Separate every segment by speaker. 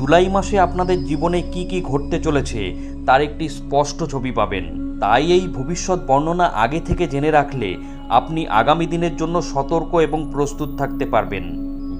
Speaker 1: জুলাই মাসে আপনাদের জীবনে কি কি ঘটতে চলেছে, তার একটি স্পষ্ট ছবি পাবেন। তাই এই ভবিষ্যৎ বর্ণনা আগে থেকে জেনে রাখলে আপনি আগামী দিনের জন্য সতর্ক এবং প্রস্তুত থাকতে পারবেন।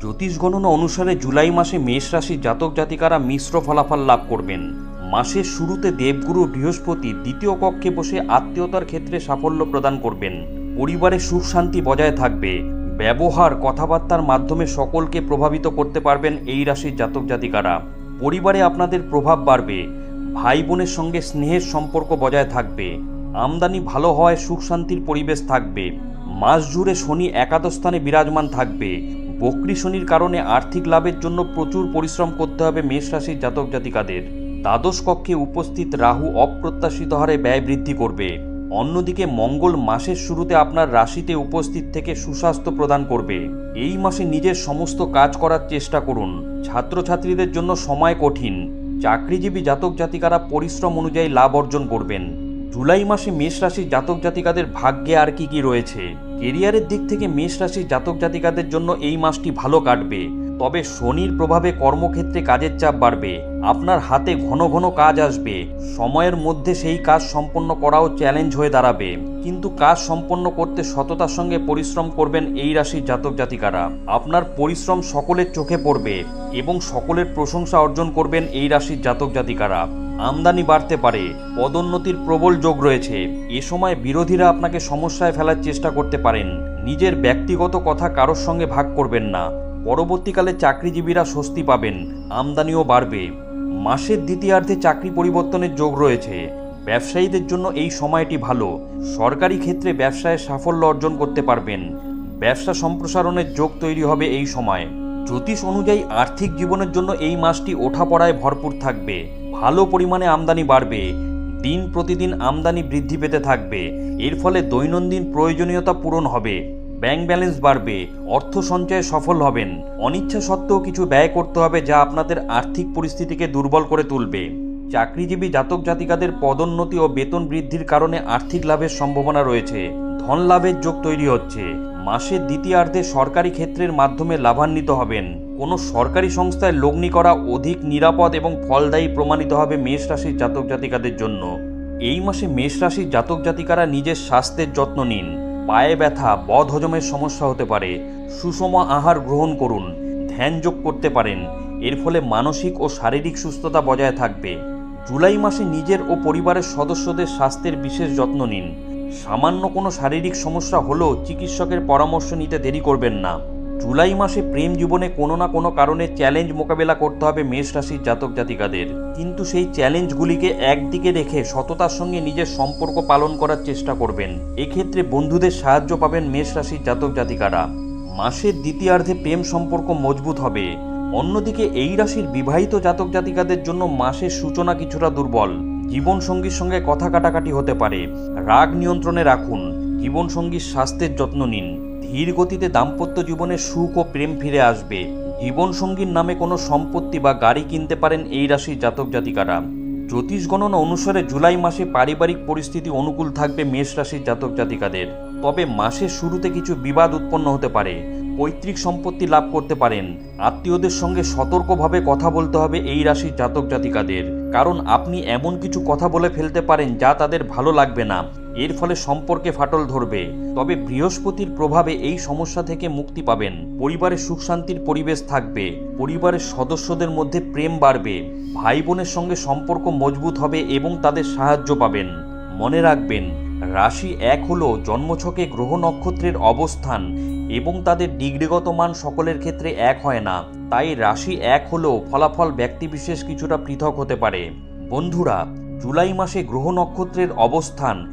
Speaker 1: জ্যোতিষ গণনা অনুসারে জুলাই মাসে মেষ রাশির জাতক জাতিকারা মিশ্র ফলাফল লাভ করবেন। মাসের শুরুতে দেবগুরু বৃহস্পতি দ্বিতীয় কক্ষে বসে আত্মীয়তার ক্ষেত্রে সাফল্য প্রদান করবেন। পরিবারে সুখ শান্তি বজায় থাকবে। ব্যবহার, কথাবার্তার মাধ্যমে সকলকে প্রভাবিত করতে পারবেন এই রাশির জাতক জাতিকারা। পরিবারে আপনাদের প্রভাব বাড়বে, ভাই বোনের সঙ্গে স্নেহের সম্পর্ক বজায় থাকবে, আমদানি ভালো হওয়ায় সুখ শান্তির পরিবেশ থাকবে, মাস জুড়ে শনি একাদশ স্থানে বিরাজমান থাকবে, বকরি শনির কারণে আর্থিক লাভের জন্য প্রচুর পরিশ্রম করতে হবে মেষ রাশির জাতক জাতিকাদের। দ্বাদশ কক্ষে উপস্থিত রাহু অপ্রত্যাশিত হারে ব্যয় বৃদ্ধি করবে। অন্যদিকে মঙ্গল মাসের শুরুতে আপনার রাশিতে উপস্থিত থেকে সুস্বাস্থ্য প্রদান করবে। এই মাসে নিজের সমস্ত কাজ করার চেষ্টা করুন। ছাত্রছাত্রীদের জন্য সময় কঠিন। চাকরিজীবী জাতক জাতিকারা পরিশ্রম অনুযায়ী লাভ অর্জন করবেন। জুলাই মাসে মেষ রাশির জাতক জাতিকাদের ভাগ্যে আর কি কি রয়েছে? কেরিয়ারের দিক থেকে মেষ রাশির জাতক জাতিকাদের জন্য এই মাসটি ভালো কাটবে। তবে শনির প্রভাবে কর্মক্ষেত্রে কাজের চাপ বাড়বে। আপনার হাতে ঘন ঘন কাজ আসবে। সময়ের মধ্যে সেই কাজ সম্পন্ন করাও চ্যালেঞ্জ হয়ে দাঁড়াবে। কিন্তু কাজ সম্পন্ন করতে সততার সঙ্গে পরিশ্রম করবেন এই রাশির জাতক জাতিকারা। আপনার পরিশ্রম সকলের চোখে পড়বে এবং সকলের প্রশংসা অর্জন করবেন এই রাশির জাতক জাতিকারা। আমদানি বাড়তে পারে, পদোন্নতির প্রবল যোগ রয়েছে। এ সময় বিরোধীরা আপনাকে সমস্যায় ফেলার চেষ্টা করতে পারেন। নিজের ব্যক্তিগত কথা কারোর সঙ্গে ভাগ করবেন না। পরবর্তীকালে চাকরিজীবীরা স্বস্তি পাবেন, আমদানিও বাড়বে। মাসের দ্বিতীয়ার্ধে চাকরি পরিবর্তনের যোগ রয়েছে। ব্যবসায়ীদের জন্য এই সময়টি ভালো। সরকারি ক্ষেত্রে ব্যবসায় সাফল্য অর্জন করতে পারবেন। ব্যবসা সম্প্রসারণের যোগ তৈরি হবে এই সময়। জ্যোতিষ অনুযায়ী আর্থিক জীবনের জন্য এই মাসটি ওঠাপড়ায় ভরপুর থাকবে। ভালো পরিমাণে আমদানি বাড়বে। দিন প্রতিদিন আমদানি বৃদ্ধি পেতে থাকবে। এর ফলে দৈনন্দিন প্রয়োজনীয়তা পূরণ হবে। ব্যাংক ব্যালেন্স বাড়বে, অর্থ সঞ্চয়ে সফল হবেন। অনিচ্ছা সত্ত্বেও কিছু ব্যয় করতে হবে যা আপনাদের আর্থিক পরিস্থিতিকে দুর্বল করে তুলবে। চাকরিজীবী জাতক জাতিকাদের পদোন্নতি ও বেতন বৃদ্ধির কারণে আর্থিক লাভের সম্ভাবনা রয়েছে। ধন লাভের যোগ তৈরি হচ্ছে। মাসের দ্বিতীয়ার্ধে সরকারি ক্ষেত্রের মাধ্যমে লাভান্বিত হবেন। কোনো সরকারি সংস্থায় লগ্নি করা অধিক নিরাপদ এবং ফলদায়ী প্রমাণিত হবে মেষ রাশির জাতক জাতিকাদের জন্য। এই মাসে মেষ রাশির জাতক জাতিকারা নিজের স্বাস্থ্যের যত্ন নিন। পায়ে ব্যথা বধ হজমের সমস্যা হতে পারে। সুষম আহার গ্রহণ করুন, ধ্যান যোগ করতে পারেন। এর ফলে মানসিক ও শারীরিক সুস্থতা বজায় থাকবে। জুলাই মাসে নিজের ও পরিবারের সদস্যদের স্বাস্থ্যের বিশেষ যত্ন নিন। সামান্য কোনো শারীরিক সমস্যা হলেও চিকিৎসকের পরামর্শ নিতে দেরি করবেন না। জুলাই মাসে প্রেম জীবনে কোনো না কোনো কারণে চ্যালেঞ্জ মোকাবেলা করতে হবে মেষ রাশির জাতক জাতিকাদের। কিন্তু সেই চ্যালেঞ্জগুলিকে একদিকে রেখে সততার সঙ্গে নিজের সম্পর্ক পালন করার চেষ্টা করবেন। এক্ষেত্রে বন্ধুদের সাহায্য পাবেন মেষ রাশির জাতক জাতিকারা। মাসের দ্বিতীয়ার্ধে প্রেম সম্পর্ক মজবুত হবে। অন্যদিকে এই রাশির বিবাহিত জাতক জাতিকাদের জন্য মাসের সূচনা কিছুটা দুর্বল। জীবনসঙ্গীর সঙ্গে কথা কাটাকাটি হতে পারে। রাগ নিয়ন্ত্রণে রাখুন। জীবনসঙ্গীর স্বাস্থ্যের যত্ন নিন। ধীর গতিতে দাম্পত্য জীবনে সুখ ও প্রেম ফিরে আসবে। জীবনসঙ্গীর নামে কোনো সম্পত্তি বা গাড়ি কিনতে পারেন এই রাশির জাতক জাতিকারা। জ্যোতিষ গণনা অনুসারে জুলাই মাসে পারিবারিক পরিস্থিতি অনুকূল থাকবে মেষ রাশির জাতক জাতিকাদের। তবে মাসের শুরুতে কিছু বিবাদ উৎপন্ন হতে পারে। পৈতৃক সম্পত্তি লাভ করতে পারেন। আত্মীয়দের সঙ্গে সতর্কভাবে কথা বলতে হবে এই রাশির জাতক জাতিকাদের। কারণ আপনি এমন কিছু কথা বলে ফেলতে পারেন যা তাদের ভালো লাগবে না। এর ফলে সম্পর্কে ফাটল ধরবে। তবে বৃহস্পতির প্রভাবে এই সমস্যা থেকে মুক্তি পাবেন। পরিবারে সুখ শান্তির পরিবেশ থাকবে। পরিবারের সদস্যদের মধ্যে প্রেম বাড়বে। ভাই বোনের সঙ্গে সম্পর্ক মজবুত হবে এবং তাদের সাহায্য পাবেন। মনে রাখবেন, রাশি এক হলো জন্মছকে গ্রহ নক্ষত্রের অবস্থান এবং তাদের ডিগ্রিগত মান সকলের ক্ষেত্রে এক হয় না। তাই রাশি এক হলেও ফলাফল ব্যক্তিবিশেষ কিছুটা পৃথক হতে পারে। বন্ধুরা, জুলাই মাসে গ্রহ নক্ষত্রের অবস্থান